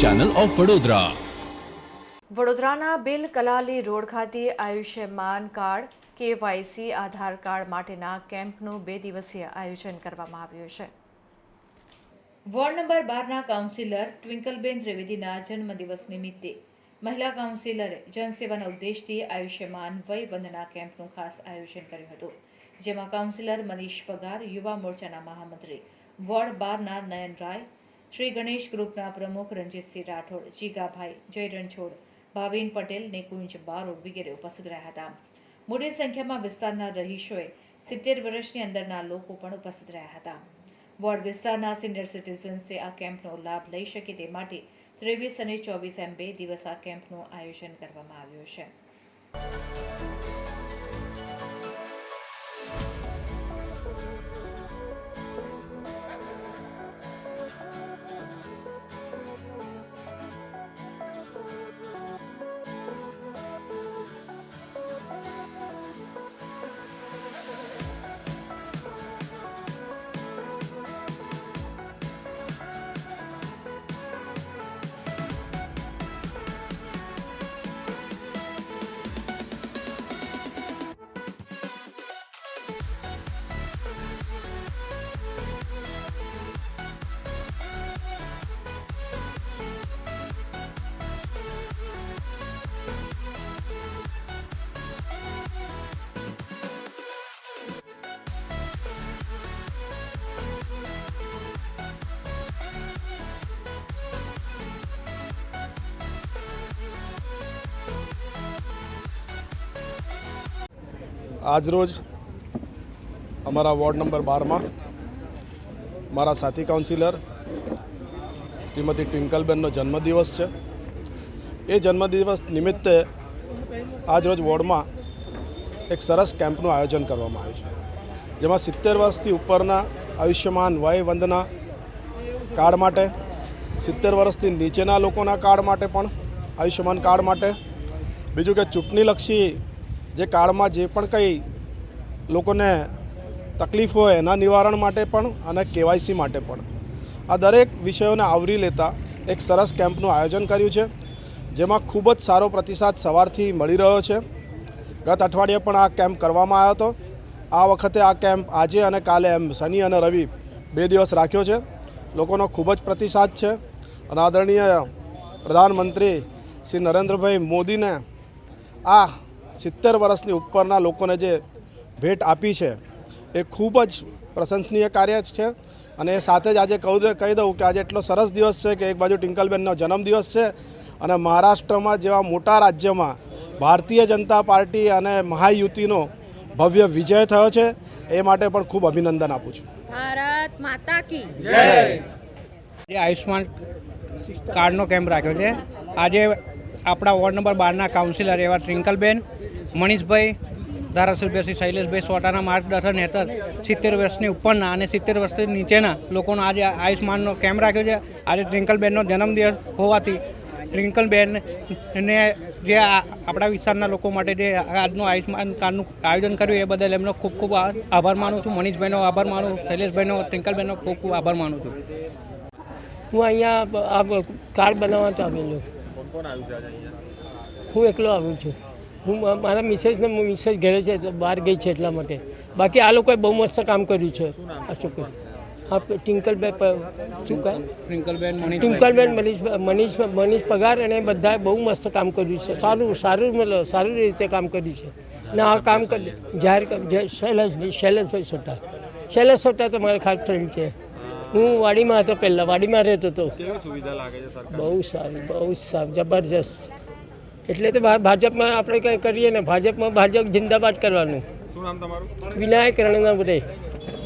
Channel of Vadodara વડોદરાના Bil Kalali road ખાતે Ayushman card KYC Aadhaar card માટેના કેમ્પનું બે દિવસીય આયોજન કરવામાં આવ્યું છે. વોર્ડ નંબર બારના કાઉન્સિલર ટ્વિંકલબેન ત્રિવેદીના જન્મદિવસ નિમિત્તે મહિલા કાઉન્સિલરે જનસેવાના ઉદ્દેશથી આયુષ્યમાન વય વંદના કેમ્પનું ખાસ આયોજન કર્યું હતું જેમાં કાઉન્સિલર મનીષ પગાર યુવા મોરચાના મહામંત્રી વોર્ડ બારના નયન રાય શ્રી ગણેશ ગ્રુપના પ્રમુખ રણજીતસિંહ રાઠોડ જીગાભાઈ જય રણછોડ ભાવિન પટેલ ને કુંજ બારોડ વગેરે ઉપસ્થિત રહ્યા હતા. મોટી સંખ્યામાં વિસ્તારના રહીશોએ સિત્તેર વર્ષની અંદરના લોકો પણ ઉપસ્થિત રહ્યા હતા. વોર્ડ વિસ્તારના સિનિયર સિટીઝન્સે આ કેમ્પનો લાભ લઈ શકે તે માટે ત્રેવીસ અને ચોવીસ એમ બે દિવસ આ કેમ્પનું આયોજન કરવામાં આવ્યું છે. આજરોજ અમારા વોર્ડ નંબર બારમાં મારા સાથી કાઉન્સિલર શ્રીમતી ટ્વિંકલબેનનો જન્મદિવસ છે. એ જન્મદિવસ નિમિત્તે આજરોજ વોર્ડમાં એક સરસ કેમ્પનું આયોજન કરવામાં આવ્યું છે. જેમાં સિત્તેર વર્ષથી ઉપરના આયુષ્યમાન વય વંદના કાર્ડ માટે, સિત્તેર વર્ષથી નીચેના લોકોના કાર્ડ માટે પણ, આયુષ્યમાન કાર્ડ માટે. બીજું કે ચૂંટણીલક્ષી જે કાળમાં જે પણ કંઈ લોકોને તકલીફ હોય એના નિવારણ માટે પણ અને કેવાયસી માટે પણ. આ દરેક વિષયોને આવરી લેતા એક સરસ કેમ્પનું આયોજન કર્યું છે, જેમાં ખૂબ જ સારો પ્રતિસાદ સવારથી મળી રહ્યો છે. ગત અઠવાડિયે પણ આ કેમ્પ કરવામાં આવ્યો હતો. આ વખતે આ કેમ્પ આજે અને કાલે એમ શનિ અને રવિ બે દિવસ રાખ્યો છે. લોકોનો ખૂબ જ પ્રતિસાદ છે. અને આદરણીય પ્રધાનમંત્રી શ્રી નરેન્દ્રભાઈ મોદીને આ સિત્તેર વર્ષની ઉપરના લોકોને જે ભેટ આપી છે એ ખૂબ જ પ્રશંસનીય કાર્ય છે. અને એ સાથે જ આજે કહું કહી દઉં કે આજે એટલો સરસ દિવસ છે કે એક બાજુ ટિંકલબેનનો જન્મદિવસ છે અને મહારાષ્ટ્રમાં જેવા મોટા રાજ્યમાં ભારતીય જનતા પાર્ટી અને મહાયુતિનો ભવ્ય વિજય થયો છે એ માટે પણ ખૂબ અભિનંદન આપું છું. ભારત માતા કી જય! આયુષ્માન કાર્ડનો કેમ્પ રાખ્યો છે. આજે આપણા વોર્ડ નંબર બારના કાઉન્સિલર એવા ટ્રિંકલબેન, મનીષભાઈ ધારાસભ્ય શ્રી શૈલેષભાઈ સોટાના માર્ગદર્શન હેઠળ સિત્તેર વર્ષની ઉપરના અને સિત્તેર વર્ષથી નીચેના લોકોનો આજે આયુષ્માનનો કેમ્પ રાખ્યો છે. આજે ટ્રિંકલબેનનો જન્મદિવસ હોવાથી ટ્રિંકલબેન ને જે આપણા વિસ્તારના લોકો માટે જે આજનું આયુષ્માન કાર્ડનું આયોજન કર્યું એ બદલ એમનો ખૂબ ખૂબ આભાર માનું છું. મનીષભાઈનો આભાર માનું, શૈલેષભાઈનો, ટ્રિંકલબેનનો ખૂબ ખૂબ આભાર માનું છું. હું અહીંયા કાર્ડ બનાવવા હું એકલો આવ્યો છું. હું મારા મિસેસને મિસેસ ઘરે છે બહાર ગઈ છે એટલા માટે. બાકી આ લોકોએ બહુ મસ્ત કામ કર્યું છે. અશોક હા ટિંકલબેન શું કહે? ટિંકલબેન મનીષભાઈ. ટિંકલબેન મનીષ મનીષ મનીષ પગાર અને બધાએ બહુ મસ્ત કામ કર્યું છે. સારું સારું મતલબ સારી રીતે કામ કર્યું છે. ને આ કામ કરી જાહેર શૈલેષભાઈ શૈલેષભાઈ સોટા. શૈલેષ સોટા તો મારા ખાસ ફ્રેન્ડ છે. હું વાડીમાં હતો પહેલાં વાડીમાં રહેતો હતો. બહુ સારું બહુ સારું જબરજસ્ત. એટલે તો ભાજપમાં આપણે કંઈ કરીએ ને ભાજપમાં ભાજપ જિંદાબાદ કરવાનું. વિનાયક રણનવરે.